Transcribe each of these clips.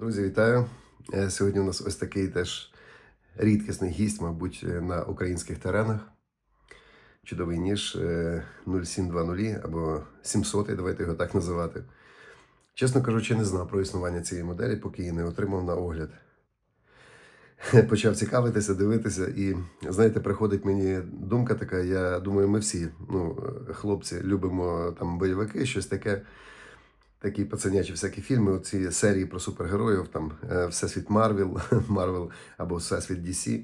Друзі, вітаю! Е, Сьогодні у нас ось такий теж рідкісний гість, мабуть, е, на українських теренах. Чудовий ніж е, 0720 або 700, давайте його так називати. Чесно кажучи, не знав про існування цієї моделі, поки її не отримав на огляд. Почав цікавитися, дивитися, і знаєте, приходить мені думка така. Я думаю, ми всі, ну, е, хлопці, любимо там бойовики, щось таке такі пацанячі всякі фільми, оці серії про супергероїв, там е, Всесвіт Марвел, Марвел або Всесвіт DC.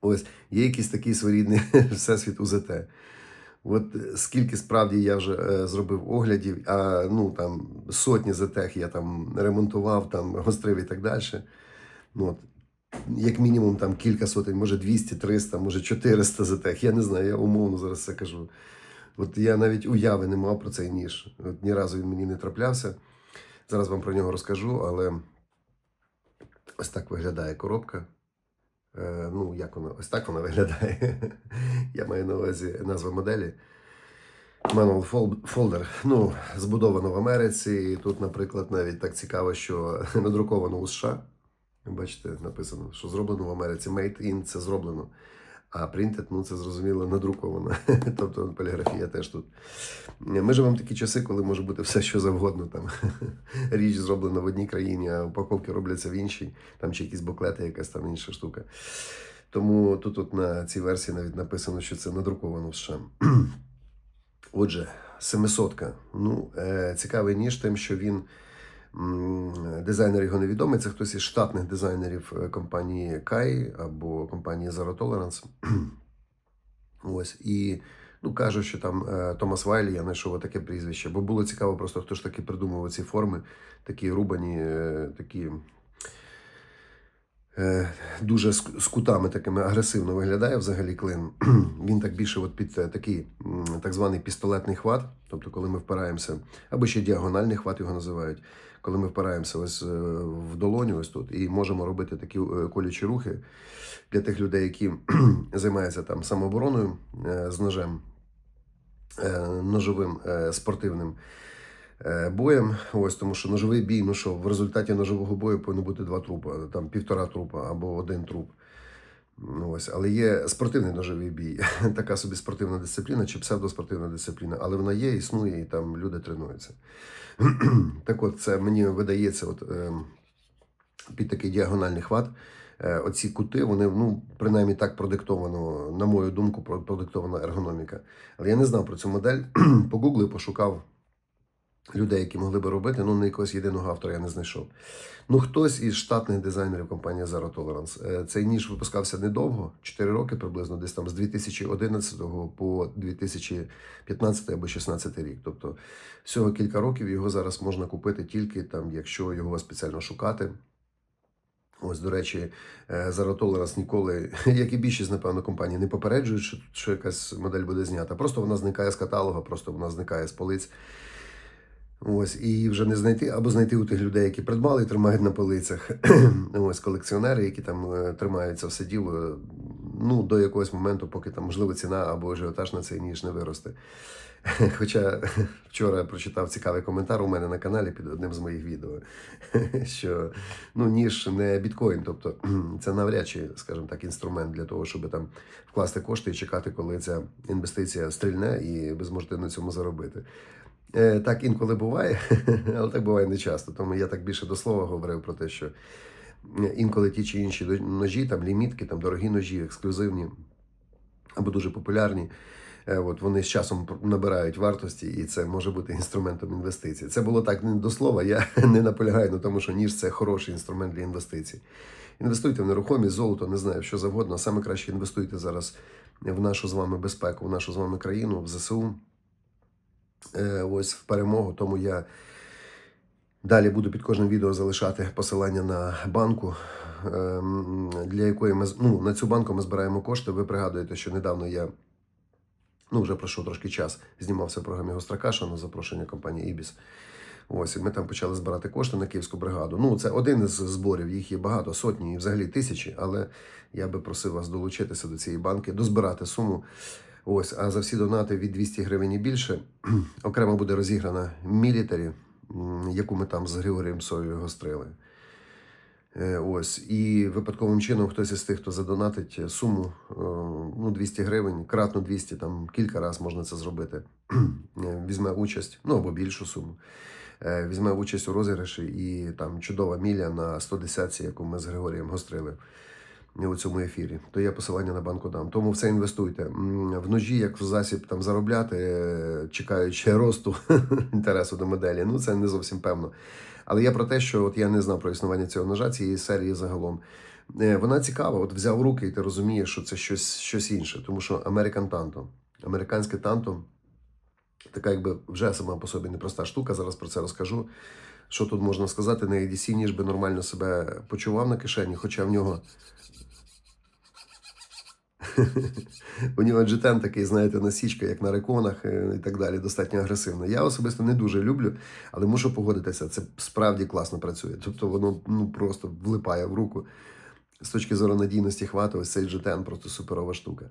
Ось є якийсь такий своєрідний Всесвіт УЗТ. От е, скільки справді я вже е, зробив оглядів, а ну там сотні ЗТЕх я там ремонтував, там гострив і так далі. Ну, от, як мінімум там кілька сотень, може 200, 300, може 400 ЗТЕх. Я не знаю, я умовно зараз це кажу. От я навіть уяви не мав про цей ніж. От ні разу він мені не траплявся. Зараз вам про нього розкажу, але ось так виглядає коробка. Е, ну, як вона? Ось так вона виглядає. Я маю на увазі назва моделі. Manual Folder. Ну, збудовано в Америці. І тут, наприклад, навіть так цікаво, що надруковано у США. Бачите, написано, що зроблено в Америці. Made in це зроблено. А printed, ну це зрозуміло, надруковано. тобто поліграфія теж тут. Ми живемо такі часи, коли може бути все, що завгодно. Там річ зроблена в одній країні, а упаковки робляться в іншій, там чи якісь буклети, якась там інша штука. Тому тут от на цій версії навіть написано, що це надруковано в США. Отже, 700 Ну, е, цікавий ніж тим, що він дизайнер його невідомий. Це хтось із штатних дизайнерів е, компанії Kai або компанії Zero Tolerance. Ось і ну кажуть, що там е, Томас Вайлі, я знайшов таке прізвище, бо було цікаво, просто хто ж таки придумав ці форми, такі рубані, е, такі. Дуже з кутами такими агресивно виглядає взагалі клин. Він так більше от під такий так званий пістолетний хват, тобто коли ми впираємося, або ще діагональний хват його називають, коли ми впираємося ось е, в долоню, ось тут, і можемо робити такі е, колючі рухи для тих людей, які займаються там самообороною е, з ножем, ножовим спортивним боєм. Ось тому, що ножовий бій, ну що в результаті ножового бою повинно бути два трупа, там півтора трупа або один труп. Ну, Ось, але є спортивний ножовий бій, така собі спортивна дисципліна чи псевдоспортивна дисципліна, але вона є, існує, і там люди тренуються. так от, це мені видається, от, е, під такий діагональний хват. е, Оці кути, вони, ну, принаймні так продиктовано, на мою думку, продиктована ергономіка. Але я не знав про цю модель. Погуглив, пошукав людей, які могли би робити, ну, на якогось єдиного автора я не знайшов. Ну, хтось із штатних дизайнерів компанії Zero Tolerance. Е, Цей ніж випускався недовго, 4 роки приблизно, десь там з 2011 по 2015 або 2016 рік. Тобто всього кілька років його зараз можна купити тільки там, якщо його спеціально шукати. Ось, до речі, Tolerance ніколи, як і більшість, напевно, компаній, не попереджують, що, що якась модель буде знята. Просто вона зникає з каталога, просто вона зникає з полиць. Ось, і вже не знайти, або знайти у тих людей, які придбали і тримають на полицях. Ось колекціонери, які там е, тримають це все діло, ну, до якогось моменту, поки там, можливо, ціна або ажіотаж на цей ніж не виросте. Хоча вчора я прочитав цікавий коментар у мене на каналі під одним з моїх відео, що ну, ніж не біткоін, тобто це навряд чи, скажімо так, інструмент для того, щоб там вкласти кошти і чекати, коли ця інвестиція стрільне, і ви зможете на цьому заробити. Е, Так інколи буває, але так буває не часто. Тому я так більше до слова говорив про те, що інколи ті чи інші ножі, там лімітки, там дорогі ножі, ексклюзивні або дуже популярні. е, От вони з часом набирають вартості, і це може бути інструментом інвестицій. Це було так не до слова. Я не наполягаю на тому, що ніж це хороший інструмент для інвестицій. Інвестуйте в нерухомість, золото, не знаю, що завгодно. Саме краще інвестуйте зараз в нашу з вами безпеку, в нашу з вами країну, в ЗСУ. Е, Ось в перемогу. Тому я далі буду під кожним відео залишати посилання на банку, ем, для якої ми ну, на цю банку ми збираємо кошти. Ви пригадуєте, що недавно я ну вже пройшов трошки час, знімався в програмі Гостракаша на запрошення компанії Ібіс. Ось і ми там почали збирати кошти на київську бригаду. Ну, це один із зборів, їх є багато, сотні і взагалі тисячі. Але я би просив вас долучитися до цієї банки, дозбирати суму. Ось, а за всі донати від 200 гривень і більше окремо буде розіграна мілітарі яку ми там з Григорієм Соєю гострили. Е, Ось, і випадковим чином хтось із тих, хто задонатить суму е, ну, 200 гривень, кратно 200, там кілька разів можна це зробити. Е, Візьме участь, ну або більшу суму. Е, Візьме участь у розіграші і там чудова міля на 110, яку ми з Григорієм гострили у цьому ефірі. То я посилання на банку дам. Тому в це інвестуйте. В ножі, як в засіб там заробляти, е, чекаючи росту інтересу до моделі. Ну це не зовсім певно. Але я про те, що от я не знав про існування цього ножа, цієї серії загалом. Е, Вона цікава, от взяв руки, і ти розумієш, що це щось, щось інше. Тому що American Tanto, американське танто, така якби вже сама по собі непроста штука, зараз про це розкажу. Що тут можна сказати, на ADC ніж би нормально себе почував на кишені, хоча в нього. У нього джетен такий, знаєте, насічка, як на реконах е, і так далі, достатньо агресивно. Я особисто не дуже люблю, але мушу погодитися, це справді класно працює. Тобто воно ну, просто влипає в руку. З точки зору надійності хвату, ось цей джетен просто суперова штука.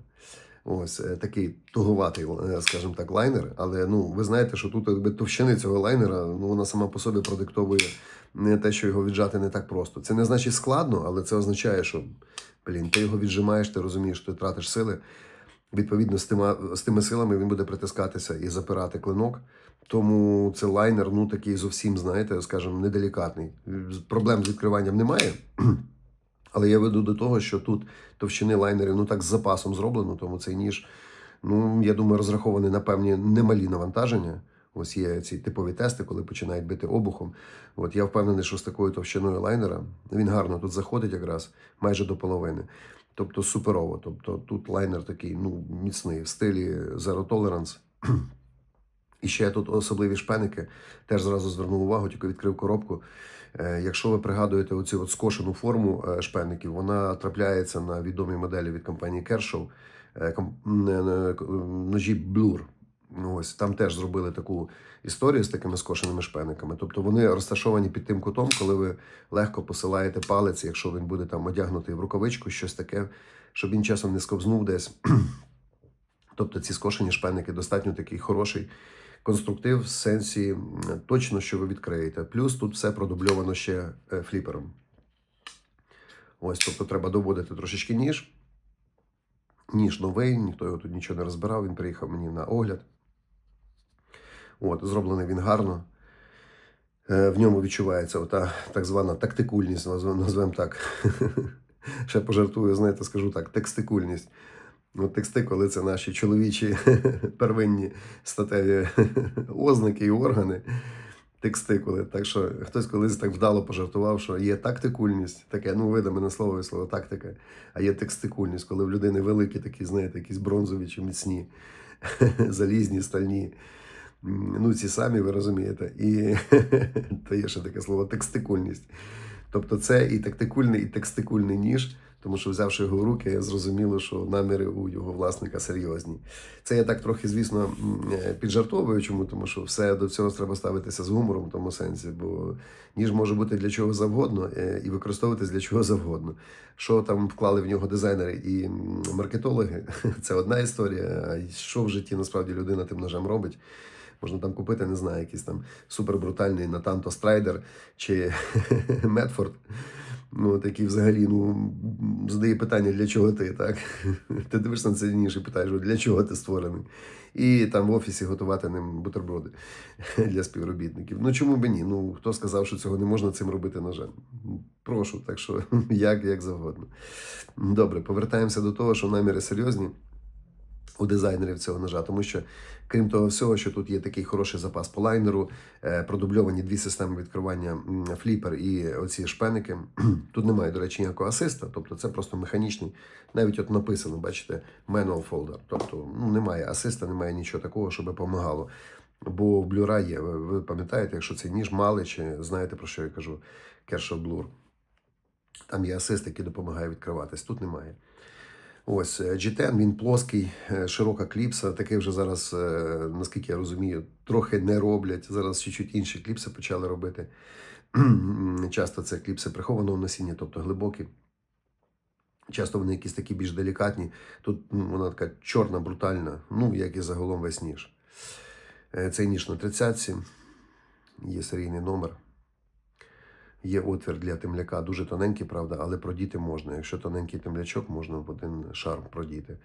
Ось е, такий туговатий, е, скажімо так, лайнер. Але ну, ви знаєте, що тут якби, товщини цього лайнера, ну, вона сама по собі продиктовує не те, що його віджати не так просто. Це не значить складно, але це означає, що блін, ти його віджимаєш, ти розумієш, ти тратиш сили. Відповідно, з тими, з тими силами він буде притискатися і запирати клинок. Тому це лайнер, ну такий зовсім, знаєте, скажімо, неделікатний. Проблем з відкриванням немає. Але я веду до того, що тут товщини лайнерів ну так з запасом зроблено, тому цей ніж, ну я думаю, розрахований на певні немалі навантаження. Ось є ці типові тести, коли починають бити обухом. От я впевнений, що з такою товщиною лайнера він гарно тут заходить якраз майже до половини. Тобто суперово. Тобто тут лайнер такий ну, міцний в стилі Zero Tolerance. І ще тут особливі шпеники. Теж зразу звернув увагу, тільки відкрив коробку. Е, Якщо ви пригадуєте оцю от скошену форму е, шпеників, вона трапляється на відомій моделі від компанії Kershaw, е, ножі Blur. Ну, Ось там теж зробили таку історію з такими скошеними шпениками. Тобто вони розташовані під тим кутом, коли ви легко посилаєте палець, якщо він буде там одягнутий в рукавичку, щось таке, щоб він часом не сковзнув десь. Тобто ці скошені шпеники достатньо такий хороший конструктив в сенсі точно, що ви відкриєте. Плюс тут все продубльовано ще е, фліпером. Ось, тобто треба доводити трошечки ніж. Ніж новий, ніхто його тут нічого не розбирав, він приїхав мені на огляд. От, зроблений він гарно. Е, В ньому відчувається ота так звана тактикульність, назвемо так. Ще пожартую, знаєте, скажу так, текстикульність. Ну, текстикули це наші чоловічі первинні статеві ознаки і органи. Текстикули. Так що хтось колись так вдало пожартував, що є тактикульність, таке, ну, видиме слово і слово тактика, а є текстикульність, коли в людини великі такі, знаєте, якісь бронзові чи міцні, залізні, стальні. Ну, ці самі, ви розумієте. І то є ще таке слово текстикульність. Тобто це і тактикульний, і текстикульний ніж, тому що взявши його в руки, зрозуміло, що наміри у його власника серйозні. Це я так трохи, звісно, е, піджартовую, чому, тому що все до цього треба ставитися з гумором в тому сенсі, бо ніж може бути для чого завгодно е, і використовуватись для чого завгодно. Що там вклали в нього дизайнери і маркетологи, це одна історія. А що в житті насправді людина тим ножем робить? Можна там купити, не знаю, якийсь там супербрутальний Натанто Страйдер чи Медфорд. Ну, такий взагалі, ну, задає питання, для чого ти, так? Ти дивишся на це ніж і питаєш, для чого ти створений? І там в офісі готувати ним бутерброди для співробітників. Ну чому б ні? Ну хто сказав, що цього не можна цим робити ножем? Прошу, так що як, як завгодно. Добре, повертаємося до того, що наміри серйозні у дизайнерів цього ножа, тому що, крім того всього, що тут є такий хороший запас по лайнеру, е, продубльовані дві системи відкривання фліпер і оці шпеники. Тут немає, до речі, ніякого асиста, тобто це просто механічний. Навіть от написано, бачите, manual folder. Тобто ну, немає асиста, немає нічого такого, щоб допомагало. Бо блюра є. Ви пам'ятаєте, якщо це ніж малий, чи знаєте про що я кажу? Kershaw Blur. Там є асист, який допомагає відкриватись. Тут немає. Ось е, G10, він плоский, е, широка кліпса. Таке вже зараз, е, наскільки я розумію, трохи не роблять. Зараз чуть-чуть інші кліпси почали робити. Часто це кліпси прихованого носіння, тобто глибокі. Часто вони якісь такі більш делікатні. Тут ну, вона така чорна, брутальна, ну, як і загалом весь ніж. Цей ніж на 30 є серійний номер. Є отвір для темляка, дуже тоненький, правда, але продіти можна. Якщо тоненький темлячок, можна в один шар продіти.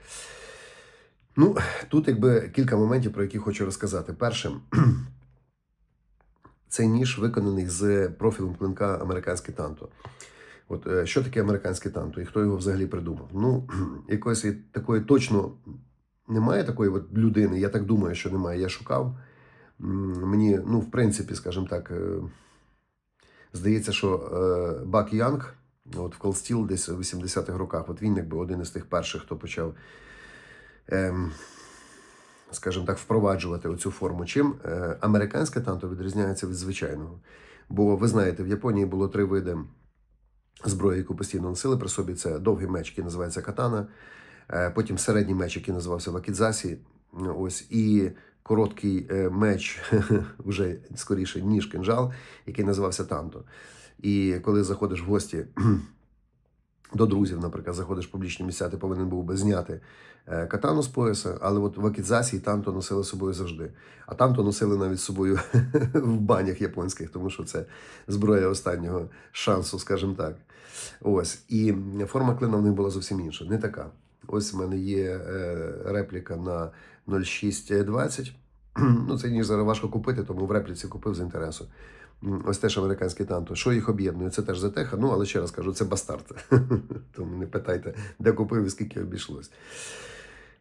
Ну, тут якби кілька моментів, про які хочу розказати. Перше, цей ніж виконаний з профілем клинка американське танто. От е, що таке американське танто і хто його взагалі придумав? Ну, якоїсь такої точно немає такої от людини. Я так думаю, що немає. Я шукав. Мені, ну, в принципі, скажімо так, е, здається, що е, Бак Янг, от в Колстіл десь у 80-х роках, от він якби один із тих перших, хто почав, ем, скажімо так, впроваджувати оцю форму. Чим е, американське танто відрізняється від звичайного? Бо ви знаєте, в Японії було три види зброї, яку постійно носили при собі. Це довгий меч, який називається катана, е, потім середній меч, який називався вакідзасі. Ось і короткий е, меч, вже скоріше, ніж кинжал, який називався танто. І коли заходиш в гості до друзів, наприклад, заходиш в публічні місця, ти повинен був би зняти е, катану з пояса, але от вакідзасі і танто носили з собою завжди. А танто носили навіть з собою в банях японських, тому що це зброя останнього шансу, скажімо так. Ось. І форма клина в них була зовсім інша, не така. Ось в мене є е, репліка на 0620. Ну, це ніж зараз важко купити, тому в репліці купив з інтересу. Ось теж американський танто. Що їх об'єднує? Це теж затеха. Ну, але ще раз кажу, це бастард. Тому не питайте, де купив і скільки обійшлось.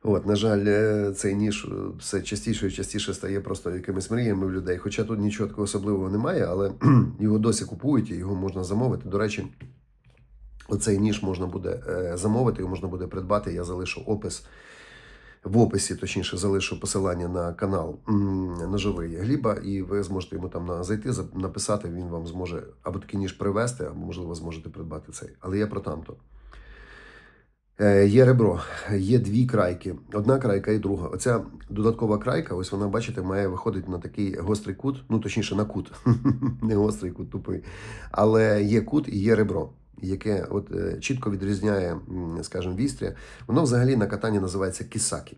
От, на жаль, е, цей ніж е, все частіше і частіше стає просто якимись мріями в людей. Хоча тут нічого такого особливого немає, але його досі купують і його можна замовити. До речі, оцей ніж можна буде е, замовити, його можна буде придбати. Я залишу опис. В описі, точніше, залишу посилання на канал ножовий Гліба, і ви зможете йому там зайти, написати. Він вам зможе або такий ніж привезти, або, можливо, зможете придбати цей. Але я про танто. Е, Є ребро, є дві крайки. Одна крайка і друга. Оця додаткова крайка, ось вона, бачите, має виходити на такий гострий кут, ну точніше на кут, не гострий кут, тупий. Але є кут і є ребро, яке от, е, чітко відрізняє, скажімо, вістря. Воно взагалі на катані називається кісакі.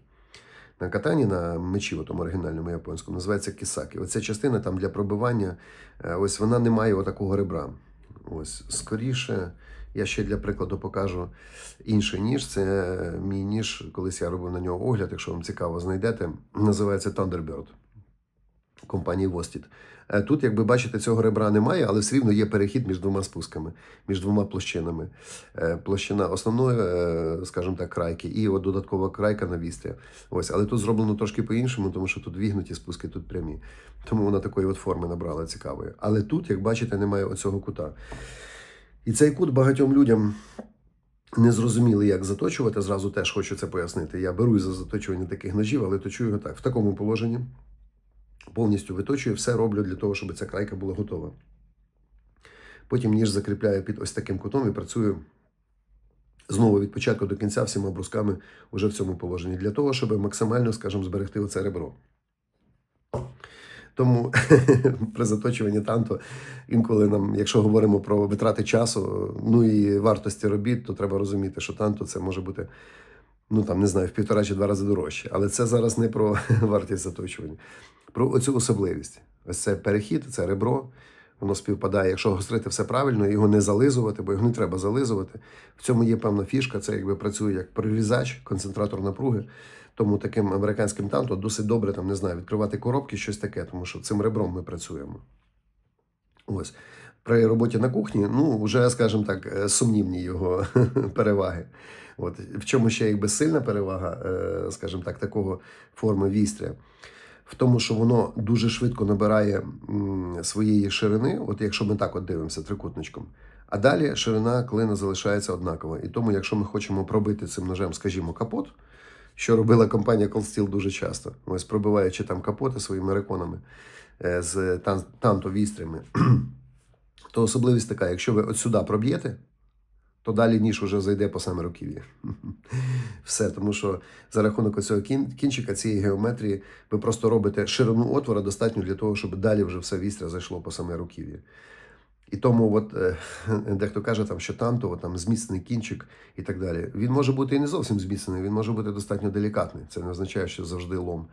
На катані на мечі, в тому оригінальному японському, називається кісакі. Оця частина там для пробивання, е, ось вона не має отакого ребра. Ось скоріше. Я ще для прикладу покажу інший ніж. Це мій ніж, колись я робив на нього огляд, якщо вам цікаво, знайдете. Називається Thunderbird компанії Vostit. Е, Тут, як ви бачите, цього ребра немає, але все рівно є перехід між двома спусками, між двома площинами. Е, Площина основної, е, скажімо так, крайки, і от додаткова крайка на вістря. Ось, але тут зроблено трошки по-іншому, тому що тут вігнуті спуски, тут прямі. Тому вона такої от форми набрала цікавої. Але тут, як бачите, немає оцього кута. І цей кут багатьом людям не зрозуміли, як заточувати. Зразу теж хочу це пояснити. Я берусь за заточування таких ножів, але точу його так, в такому положенні. Повністю виточую, все роблю для того, щоб ця крайка була готова. Потім ніж закріпляю під ось таким кутом і працюю знову від початку до кінця всіма брусками уже в цьому положенні, для того, щоб максимально, скажімо, зберегти оце ребро. Тому при заточуванні танто інколи нам, якщо говоримо про витрати часу, ну і вартості робіт, то треба розуміти, що танто це може бути, ну там не знаю, в півтора чи два рази дорожче. Але це зараз не про вартість заточування, про оцю особливість. Ось це перехід, це ребро. Воно співпадає, якщо гострити все правильно, його не зализувати, бо його не треба зализувати. В цьому є певна фішка, це якби працює як прорізач, концентратор напруги. Тому таким американським танто досить добре там не знаю, відкривати коробки, щось таке, тому що цим ребром ми працюємо. Ось при роботі на кухні, ну вже, скажімо так, е, сумнівні його переваги. От в чому ще якби сильна перевага, е, скажімо так, такого форми вістря. В тому, що воно дуже швидко набирає своєї ширини, от якщо ми так от дивимося трикутничком. А далі ширина клина залишається однакова. І тому, якщо ми хочемо пробити цим ножем, скажімо, капот, що робила компанія Steel дуже часто, ось пробиваючи там капоти своїми реконами е, з тан- танто-вістрями, то особливість така, якщо ви от сюди проб'єте, то далі ніж уже зайде по саме руків'я. Все, тому що за рахунок цього кінчика цієї геометрії ви просто робите ширину отвора достатньо для того, щоб далі вже все вістря зайшло по саме руків'я. І тому, от е, дехто каже, там, що танто, там зміцнений кінчик і так далі. Він може бути і не зовсім зміцнений, він може бути достатньо делікатний. Це не означає, що завжди лом.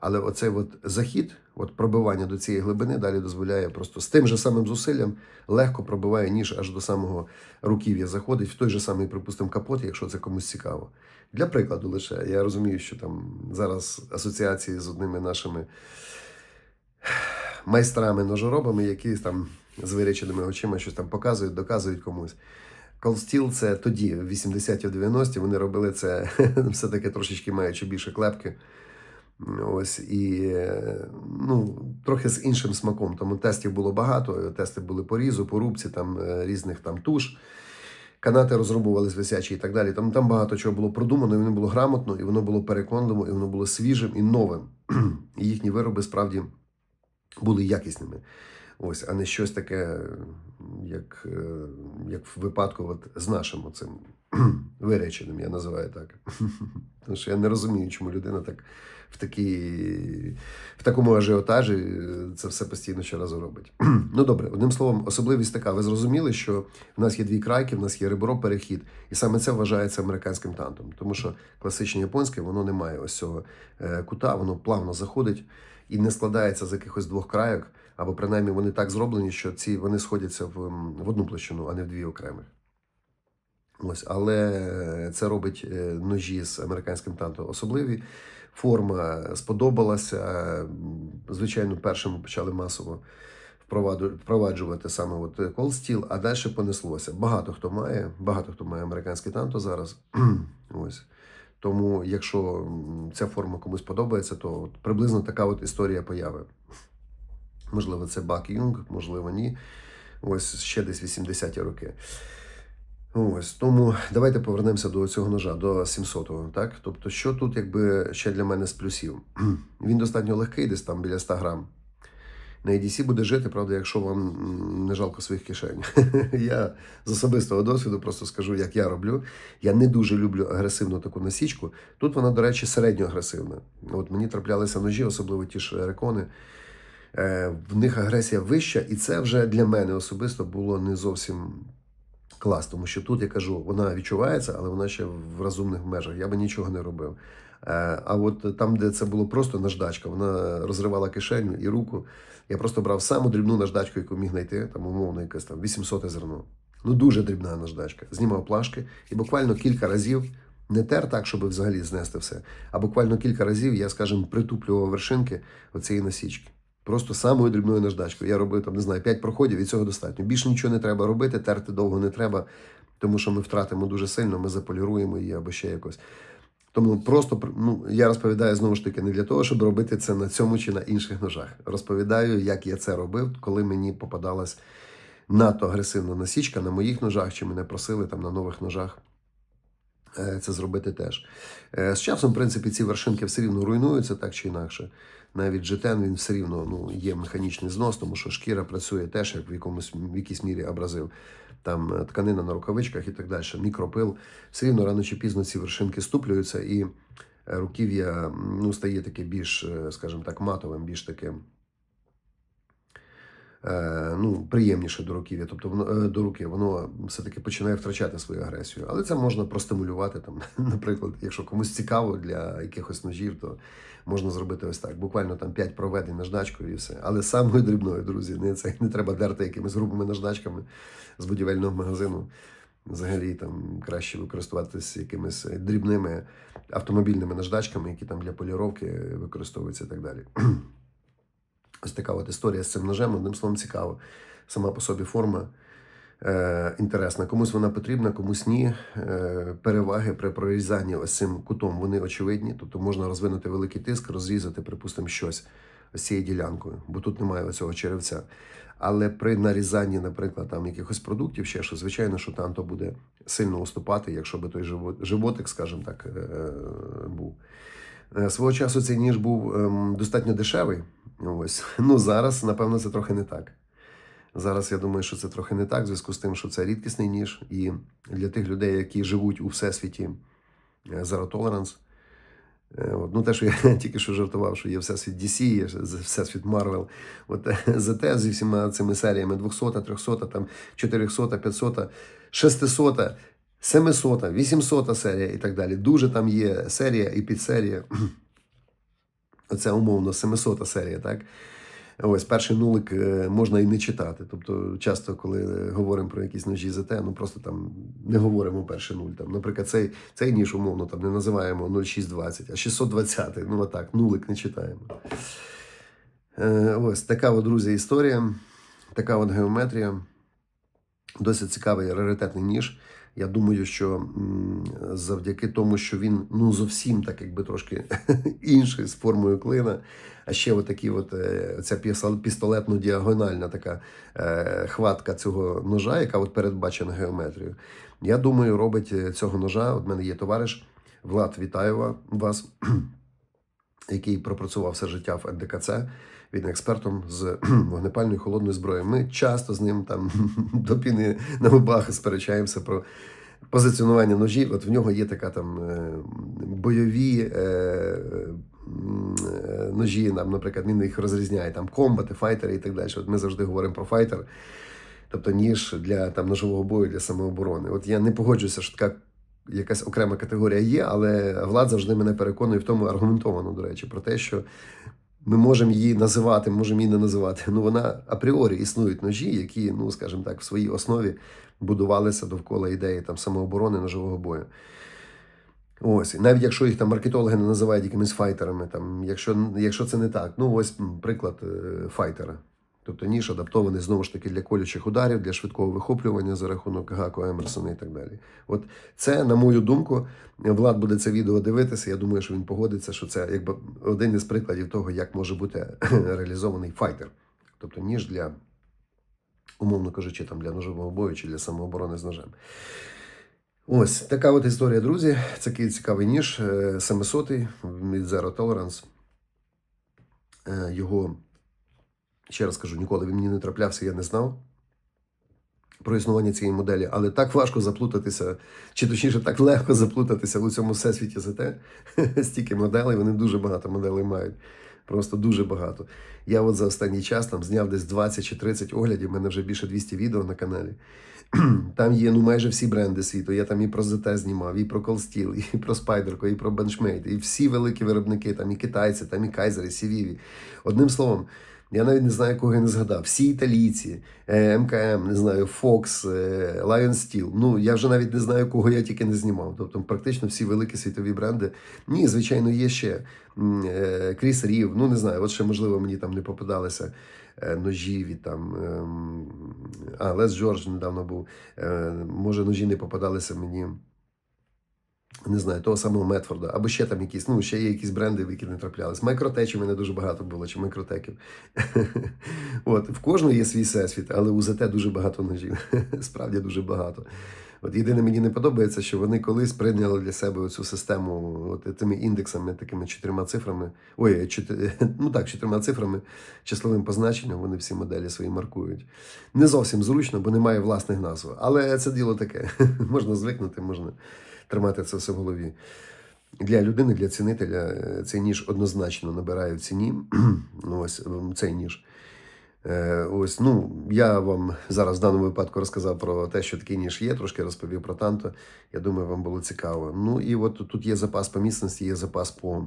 Але оцей от захід, от пробивання до цієї глибини далі дозволяє просто з тим же самим зусиллям легко пробиває ніж аж до самого руків'я заходить в той же самий, припустимо, капот, якщо це комусь цікаво. Для прикладу лише я розумію, що там зараз асоціації з одними нашими майстрами ножоробами, які там з виряченими очима щось там показують, доказують комусь. Колстіл це тоді, в 80-ті, 90-ті, вони робили це все-таки трошечки маючи більше клепки. Ось і ну, трохи з іншим смаком. Тому тестів було багато. Тести були по різу, по рубці, там е, різних там туш. Канати розробувались висячі і так далі. Там, там багато чого було продумано, і воно було грамотно, і воно було переконливо, і воно було свіжим і новим. І їхні вироби справді були якісними. Ось, а не щось таке, як, е, як в випадку от з нашим оцим виреченим, я називаю так. Тому що я не розумію, чому людина так в, такій, в такому ажіотажі е, це все постійно щоразу робить. ну добре, одним словом, особливість така. Ви зрозуміли, що в нас є дві крайки, в нас є ребро, перехід, і саме це вважається американським тантом. Тому що класичне японське воно не має ось цього е, кута, воно плавно заходить і не складається з якихось двох крайок, або принаймні вони так зроблені, що ці вони сходяться в, в одну площину, а не в дві окремих. Ось, але це робить е, ножі з американським танто особливі. Форма сподобалася. Звичайно, першими почали масово впроваджувати саме от Cold Steel, а далі понеслося. Багато хто має, багато хто має американське танто зараз. Ось. Тому, якщо ця форма комусь подобається, то от приблизно така от історія появи. Можливо, це Бак Юнг, можливо, ні. Ось ще десь 80-ті роки. Ось тому давайте повернемося до цього ножа, до 700-го. Так? Тобто, що тут якби ще для мене з плюсів? Він достатньо легкий, десь там біля 100 грам. На EDC буде жити, правда, якщо вам не жалко своїх кишень. я з особистого досвіду просто скажу, як я роблю. Я не дуже люблю агресивну таку насічку. Тут вона, до речі, середньо агресивна. От мені траплялися ножі, особливо ті ж рекони. Е, в них агресія вища, і це вже для мене особисто було не зовсім клас, тому що тут я кажу, вона відчувається, але вона ще в розумних межах. Я би нічого не робив. Е, А от там, де це було просто наждачка, вона розривала кишеню і руку. Я просто брав саму дрібну наждачку, яку міг знайти, там умовно якесь там 800 зерно. Ну дуже дрібна наждачка. Знімав плашки і буквально кілька разів. Не тер так, щоб взагалі знести все, а буквально кілька разів я, скажімо, притуплював вершинки оцієї насічки. Просто самою дрібною наждачкою. Я робив там, не знаю, 5 проходів, і цього достатньо. Більше нічого не треба робити, терти довго не треба, тому що ми втратимо дуже сильно, ми заполіруємо її або ще якось. Тому просто ну, я розповідаю знову ж таки не для того, щоб робити це на цьому чи на інших ножах. Розповідаю, як я це робив, коли мені попадалась надто агресивна насічка на моїх ножах, чи мене просили там на нових ножах е, це зробити теж. Е, З часом, в принципі, ці вершинки все рівно руйнуються так чи інакше. Навіть жетен він все рівно ну, є механічний знос, тому що шкіра працює теж як в якомусь в якійсь мірі абразив. Там е, тканина на рукавичках і так далі, мікропил. Все рівно рано чи пізно ці вершинки ступлюються, і руків'я ну, стає таке більш, е, скажімо так, матовим, більш таким. Е, Ну, приємніше до руків'я, тобто е, до руки, воно все-таки починає втрачати свою агресію. Але це можна простимулювати. Там, наприклад, якщо комусь цікаво для якихось ножів, то можна зробити ось так. Буквально там 5 проведень наждачкою і все. Але самою дрібною, друзі, не це не треба дерти якимись грубими наждачками з будівельного магазину. Взагалі там краще використовуватися якимись дрібними автомобільними наждачками, які там для поліровки використовуються і так далі. Ось така от історія з цим ножем. Одним словом, цікаво. Сама по собі форма е, інтересна. Комусь вона потрібна, комусь ні. Е, переваги при прорізанні ось цим кутом вони очевидні. Тобто можна розвинути великий тиск, розрізати, припустимо, щось ось цією ділянкою, бо тут немає оцього черевця. Але при нарізанні, наприклад, там якихось продуктів, ще що, звичайно, що танто буде сильно уступати, якщо би той животик, скажімо так, е, був. Е, Свого часу цей ніж був ем, достатньо дешевий. Ось. Ну зараз, напевно, це трохи не так. Зараз я думаю, що це трохи не так, в зв'язку з тим, що це рідкісний ніж. І для тих людей, які живуть у всесвіті е, Zero Tolerance, е, От, ну, те, що я тільки що жартував, що є всесвіт DC, є всесвіт Marvel. От ЗТ зі всіма цими серіями 200, 300, там 400, 500, 600, 700, 800 серія і так далі. Дуже там є серія і підсерія. Оце умовно 700 серія, так? Ось перший нулик е, можна і не читати. Тобто, часто, коли говоримо про якісь ножі ЗТ, ну просто там не говоримо перший нуль. Там, наприклад, цей, цей ніж умовно там не називаємо 0620, а 620. Ну, отак, нулик не читаємо. Е, Ось така, от, друзі, історія, така от геометрія. Досить цікавий раритетний ніж. Я думаю, що завдяки тому, що він ну зовсім так, якби трошки інший з формою клина. А ще отакі, от е, ця пістолетно-діагональна така е, хватка цього ножа, яка от передбачена геометрією. Я думаю, робить е, цього ножа. От мене є товариш Влад, вітаю вас, який пропрацював все життя в НДКЦ. Він експертом з вогнепальної холодної зброї. Ми часто з ним там до піни на губах сперечаємося про позиціонування ножів. От в нього є така там е, бойові е, е, ножі. Нам, наприклад, він їх розрізняє там комбати, файтери і так далі. От ми завжди говоримо про файтер, тобто ніж для там ножового бою, для самооборони. От я не погоджуюся, що така. Якась окрема категорія є, але влад завжди мене переконує в тому аргументовано, до речі, про те, що ми можемо її називати, можемо її не називати. Ну вона апріорі існують ножі, які, ну скажімо так, в своїй основі будувалися довкола ідеї там самооборони ножового бою. Ось, навіть якщо їх там маркетологи не називають якимись файтерами, там, якщо, якщо це не так, ну ось приклад е, файтера. Тобто ніж адаптований знову ж таки для колючих ударів, для швидкого вихоплювання за рахунок Гако Емерсона і так далі. От це, на мою думку, Влад буде це відео дивитися. Я думаю, що він погодиться, що це якби один із прикладів того, як може бути реалізований файтер. Тобто ніж для, умовно кажучи, там для ножового бою чи для самооборони з ножем. Ось така от історія, друзі. Це такий цікавий ніж, 700 від Zero Tolerance. Е, Його, ще раз кажу, ніколи він мені не траплявся, я не знав про існування цієї моделі, але так важко заплутатися, чи точніше, так легко заплутатися у цьому всесвіті ЗТ. Стільки моделей, вони дуже багато моделей мають. Просто дуже багато. Я от за останній час там зняв десь 20 чи 30 оглядів, в мене вже більше 200 відео на каналі. Там є ну майже всі бренди світу. Я там і про ZT знімав, і про Steel, і про Spyderco, і про Benchmade, і всі великі виробники, там і китайці, там і Kaiser, і Сівіві. Одним словом, я навіть не знаю, кого я не згадав. Всі італійці, е, МКМ, не знаю, Fox, е, Lion Steel. Ну я вже навіть не знаю, кого я тільки не знімав. Тобто, практично всі великі світові бренди. Ні, звичайно, є ще е, Кріс Рів. Ну не знаю, от ще можливо мені там не попадалися ножі від там. ем, А, Лес Джордж недавно був. Може, ножі не попадалися мені. Не знаю, того самого Метфорда, або ще там якісь, ну, ще є якісь бренди, в які не траплялись. Майкротечів мене дуже багато було, чи микротеків. От, в кожного є свій всесвіт, але у ЗТ дуже багато ножів. Справді дуже багато. От єдине мені не подобається, що вони колись прийняли для себе цю систему от тими індексами, такими чотирма цифрами. Ой, чотири, ну так, чотирма цифрами, числовим позначенням, вони всі моделі свої маркують. Не зовсім зручно, бо немає власних назв. Але це діло таке. можна звикнути, можна тримати це все в голові. Для людини, для цінителя, е, цей ніж однозначно набирає в ціні. ну, ось цей ніж. Е, Ось, ну, я вам зараз в даному випадку розказав про те, що такий ніж є, трошки розповів про танто. Я думаю, вам було цікаво. Ну і от тут є запас по міцності, є запас по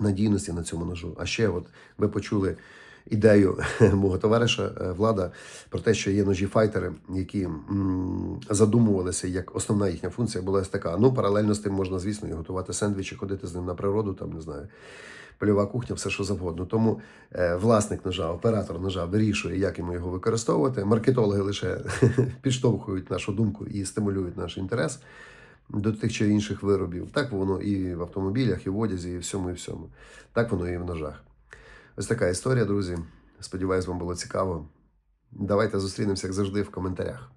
надійності на цьому ножу. А ще, от ви почули ідею мого товариша е, Влада про те, що є ножі-файтери, які задумувалися, як основна їхня функція була ось така. Ну, паралельно з тим можна, звісно, і готувати сендвічі, ходити з ним на природу, там не знаю. Польова кухня, все що завгодно. Тому е, власник ножа, оператор ножа вирішує, як йому його використовувати. Маркетологи лише підштовхують нашу думку і стимулюють наш інтерес до тих чи інших виробів. Так воно і в автомобілях, і в одязі, і всьому, і всьому. Так воно і в ножах. Ось така історія, друзі. Сподіваюсь, вам було цікаво. Давайте зустрінемося, як завжди, в коментарях.